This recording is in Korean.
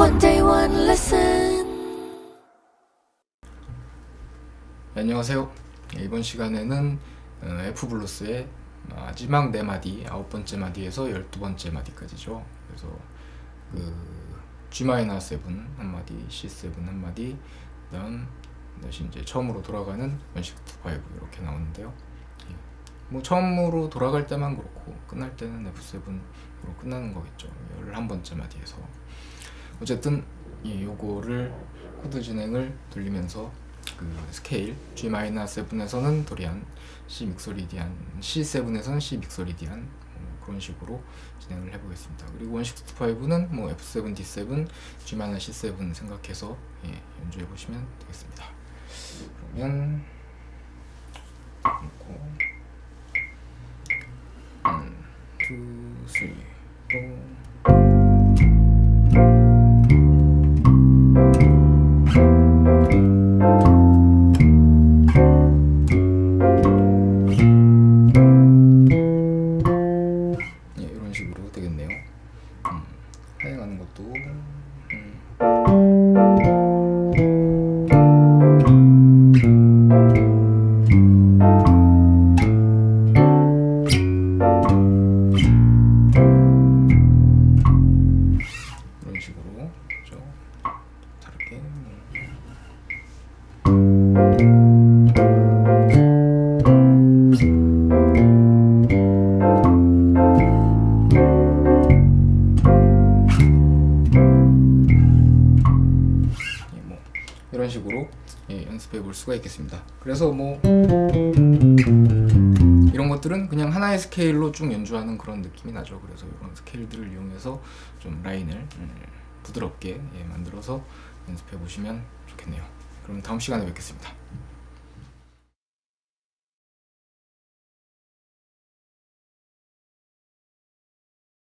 One day, one lesson. 네, 안녕하세요. 네, 이번 시간에는 어, F 블루스의 마지막 네 마디, 아홉 번째 마디에서 열두 번째 마디까지죠. 그래서 그 G 마이너 7 한 마디, C7 한 마디, 그다음 다시 이제 처음으로 돌아가는 원식트 5 이렇게 나오는데요. 예. 뭐 처음으로 돌아갈 때만 그렇고 끝날 때는 F7으로 끝나는 거겠죠. 11번째 마디에서. 어쨌든 이 요거를 코드 진행을 돌리면서 그 스케일 G-7에서는 도리안, C 믹소리디안, C7에서는 C 믹소리디안 뭐 그런 식으로 진행을 해보겠습니다. 그리고 165는 뭐 F7, D7, G-C7 생각해서 예, 연주해 보시면 되겠습니다. 그러면 놓고 1, 2, 3 하행하 이런 식으로 예, 연습해 볼 수가 있겠습니다. 그래서 뭐 이런 것들은 그냥 하나의 스케일로 쭉 연주하는 그런 느낌이 나죠. 그래서 이런 스케일들을 이용해서 좀 라인을 음, 부드럽게 예, 만들어서 연습해 보시면 좋겠네요. 그럼 다음 시간에 뵙겠습니다.